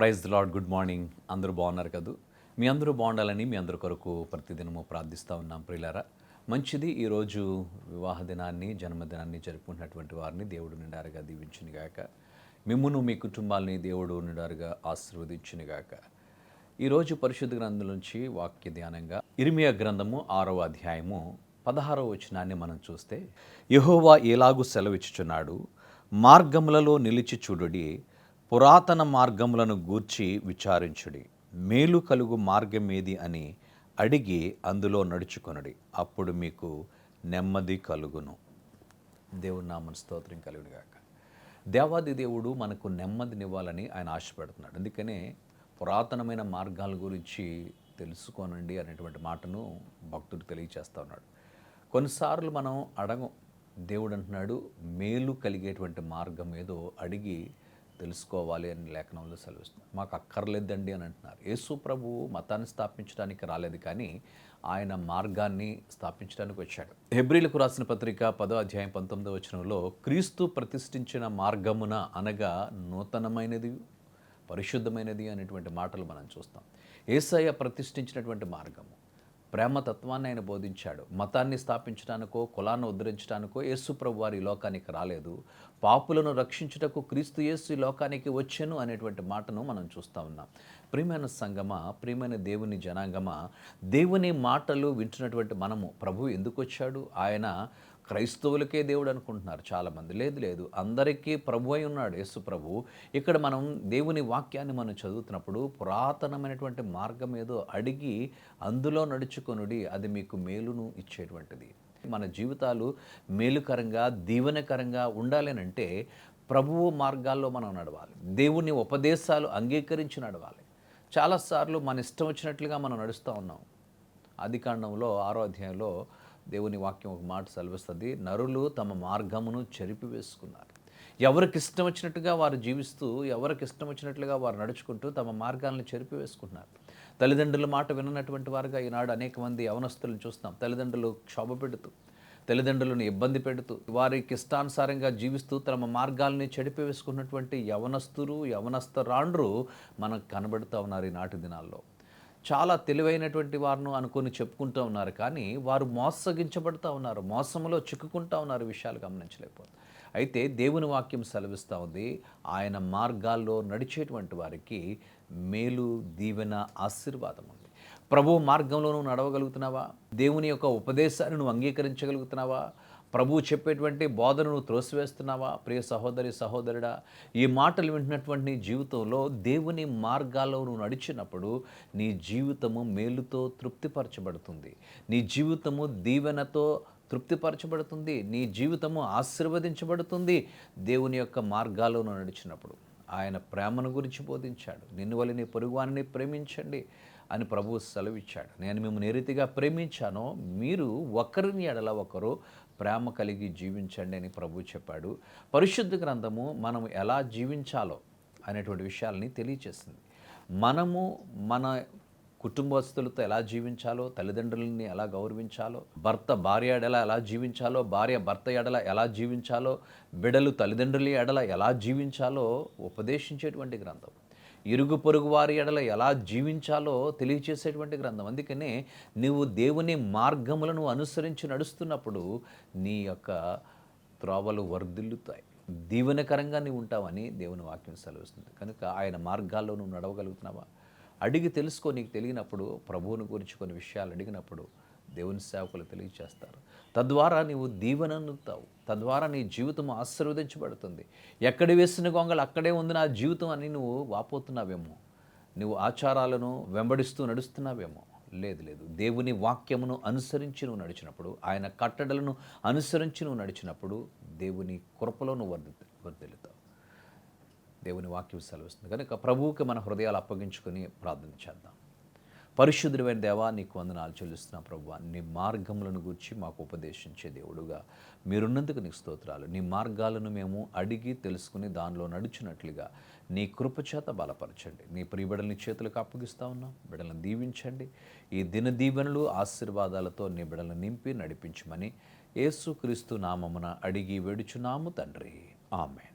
Praise lord good morning. అందరూ బాగున్నారు కదూ? మీ అందరూ బాగుండాలని మీ అందరి కొరకు ప్రతిదినము ప్రార్థిస్తూ ఉన్నాం ప్రియులారా. మంచిది ఈరోజు వివాహ దినాన్ని జన్మదినాన్ని జరుపుకున్నటువంటి వారిని దేవుడు నిండారుగా దీవించినగాక మిమ్మును మీ కుటుంబాలని దేవుడు నిండారుగా ఆశీర్వదించినగాక ఈరోజు పరిశుద్ధ గ్రంథం నుంచి వాక్య ధ్యానంగా ఇరిమియా గ్రంథము ఆరవ అధ్యాయము పదహారవ వచనాన్ని మనం చూస్తే యహోవా ఎలాగూ సెలవిచ్చుచున్నాడు? మార్గములలో నిలిచి చూడుడి పురాతన మార్గములను గూర్చి విచారించుడి. మేలు కలుగు మార్గం ఏది అని అడిగి అందులో నడుచుకొనుడి. అప్పుడు మీకు నెమ్మది కలుగును. దేవుడు నామన స్తోత్రం కలుగునుగాక. దేవాది దేవుడు మనకు నెమ్మదినివ్వాలని ఆయన ఆశపడుతున్నాడు. అందుకనే పురాతనమైన మార్గాల గురించి తెలుసుకోనండి అనేటువంటి మాటను భక్తుడు తెలియచేస్తా ఉన్నాడు. కొన్నిసార్లు మనం అడగం దేవుడు అంటున్నాడు మేలు కలిగేటువంటి మార్గం ఏదో అడిగి తెలుసుకోవాలి అని లేఖనంలో సెలవిస్తున్నారు మాకు అక్కర్లేదండి అని అంటున్నారు. యేసు ప్రభు మతాన్ని స్థాపించడానికి రాలేదు కానీ ఆయన మార్గాన్ని స్థాపించడానికి వచ్చాడు. హెబ్రిలకు రాసిన పత్రిక పదో అధ్యాయం పంతొమ్మిదో వచనంలో క్రీస్తు ప్రతిష్ఠించిన మార్గమున అనగా నూతనమైనది పరిశుద్ధమైనది అనేటువంటి మాటలు మనం చూస్తాం. ఏసయ్య ప్రతిష్ఠించినటువంటి మార్గము. ప్రేమతత్వాన్ని ఆయన బోధించాడు. మతాన్ని స్థాపించడానికో కులాన్ని ఉద్ధరించడానికో యేసుప్రభు వారి లోకానికి రాలేదు. పాపులను రక్షించుటకు క్రీస్తు యేసు లోకానికి వచ్చాను అనేటువంటి మాటను మనం చూస్తూ ఉన్నాం. ప్రియమైన సంగమ ప్రియమైన దేవుని జనాంగమ దేవుని మాటలు వింటున్నటువంటి మనము ప్రభు ఎందుకు వచ్చాడు? ఆయన క్రైస్తవులకే దేవుడు అనుకుంటున్నారు. చాలామంది లేదు లేదు. అందరికీ ప్రభు అయి ఉన్నాడు యేసు ప్రభు. ఇక్కడ మనం దేవుని వాక్యాన్ని మనం చదువుతున్నప్పుడు పురాతనమైనటువంటి మార్గం ఏదో అడిగి అందులో నడుచుకొనుడి అది మీకు మేలును ఇచ్చేటువంటిది. మన జీవితాలు మేలుకరంగా దీవెనకరంగా ఉండాలనంటే ప్రభువు మార్గాల్లో మనం నడవాలి. దేవుని ఉపదేశాలు అంగీకరించి నడవాలి. చాలాసార్లు మన ఇష్టం వచ్చినట్లుగా మనం నడుస్తూ ఉన్నాం. ఆదికాండంలో ఆరో అధ్యాయంలో దేవుని వాక్యం ఒక మాట సెలవిస్తుంది. నరులు తమ మార్గమును చెరిపివేసుకున్నారు. ఎవరికి ఇష్టం వచ్చినట్టుగా వారు జీవిస్తూ ఎవరికి ఇష్టం వచ్చినట్లుగా వారు నడుచుకుంటూ తమ మార్గాలను చెరిపివేసుకున్నారు. తల్లిదండ్రుల మాట విననటువంటి వారుగా ఈనాడు అనేక మంది యవనస్తులను చూస్తాం తల్లిదండ్రులు క్షోభ పెడుతూ తల్లిదండ్రులను ఇబ్బంది పెడుతూ వారికి ఇష్టానుసారంగా జీవిస్తూ తమ మార్గాల్ని చెడిపివేసుకున్నటువంటి యవనస్తులు యవనస్తరాండ్రు మనకు కనబడుతూ ఉన్నారు ఈనాటి దినాల్లో. చాలా తెలివైనటువంటి వారును అనుకొని చెప్పుకుంటూ ఉన్నారు. కానీ వారు మోసగించబడుతూ ఉన్నారు. మోసంలో చిక్కుకుంటూ ఉన్నారు విషయాలు గమనించలేకపోతే. అయితే దేవుని వాక్యం సెలవిస్తూ ఉంది. ఆయన మార్గాల్లో నడిచేటువంటి వారికి మేలు దీవెన ఆశీర్వాదం ఉంది. ప్రభు మార్గంలో నువ్వు నడవగలుగుతున్నావా? దేవుని యొక్క ఉపదేశాన్ని నువ్వు అంగీకరించగలుగుతున్నావా? ప్రభువు చెప్పేటువంటి బోధనను త్రోసివేస్తున్నావా? ప్రియ సహోదరి సహోదరుడా ఈ మాటలు వింటున్నటువంటి నీ జీవితంలో దేవుని మార్గాల్లో నువ్వు నడిచినప్పుడు నీ జీవితము మేలుతో తృప్తిపరచబడుతుంది. నీ జీవితము దీవెనతో తృప్తిపరచబడుతుంది. నీ జీవితము ఆశీర్వదించబడుతుంది. దేవుని యొక్క మార్గాల్లో నువ్వు నడిచినప్పుడు. ఆయన ప్రేమను గురించి బోధించాడు. నిన్ను వల్ల నీ ప్రేమించండి. అని ప్రభువు సెలవిచ్చాడు. నేను మిమ్మల్ని ఏ రీతిగా ప్రేమించానో మీరు ఒకరిని ఎడల ఒకరు ప్రేమ కలిగి జీవించండి అని ప్రభు చెప్పాడు. పరిశుద్ధ గ్రంథము మనం ఎలా జీవించాలో అనేటువంటి విషయాలని తెలియచేస్తుంది. మనము మన కుటుంబస్తులతో ఎలా జీవించాలో తల్లిదండ్రులని ఎలా గౌరవించాలో భర్త భార్య ఎడల ఎలా జీవించాలో భార్య భర్త ఎడల ఎలా జీవించాలో బిడలు తల్లిదండ్రుల ఎడల ఎలా జీవించాలో ఉపదేశించేటువంటి గ్రంథం ఇరుగు పొరుగు వారి ఎడల ఎలా జీవించాలో తెలియచేసేటువంటి గ్రంథం. అందుకనే నువ్వు దేవుని మార్గములను అనుసరించి నడుస్తున్నప్పుడు నీ యొక్క త్రోవలు వర్ధిల్లుతాయి. దీవెనకరంగా నీవు ఉంటావని దేవుని వాక్యం సెలవుస్తుంది. కనుక ఆయన మార్గాల్లో నువ్వు నడవగలుగుతున్నావా? అడిగి తెలుసుకో నీకు తెలియనప్పుడు ప్రభువుని గురించి కొన్ని విషయాలు అడిగినప్పుడు దేవుని సేవకులు తెలియచేస్తారు. తద్వారా నీవు దీవెనందుతావు తద్వారా నీ జీవితం ఆశీర్వదించబడుతుంది. ఎక్కడ వేసిన గొంగలు అక్కడే ఉంది నా జీవితం అని నువ్వు వాపోతున్నావేమో. నువ్వు ఆచారాలను వెంబడిస్తూ నడుస్తున్నావేమో. లేదు లేదు. దేవుని వాక్యమును అనుసరించి నువ్వు నడిచినప్పుడు ఆయన కట్టడలను అనుసరించి నువ్వు నడిచినప్పుడు దేవుని కృపలో నువ్వు వర్ధి వర్ధిల్లుతావు. దేవుని వాక్యం సెలవిస్తుంది. కనుక ప్రభువుకి మన హృదయాలు అప్పగించుకొని ప్రార్థన చేద్దాం. పరిశుద్ధమైన దేవా నీకు వందనాలు చెల్లిస్తున్నా ప్రభు నీ మార్గములను గురించి మాకు ఉపదేశించే దేవుడుగా మీరున్నందుకు నీకు స్తోత్రాలు. నీ మార్గాలను మేము అడిగి తెలుసుకుని దానిలో నడుచున్నట్లుగా నీ కృపచేత బలపరచండి. నీ ప్రియబిడల్ని చేతులకు అప్పగిస్తా ఉన్నాం. బిడలను దీవించండి. ఈ దిన దీవెనలు ఆశీర్వాదాలతో నీ బిడలను నింపి నడిపించమని యేసుక్రీస్తు నామమున అడిగి వేడుచున్నాము తండ్రి. ఆమె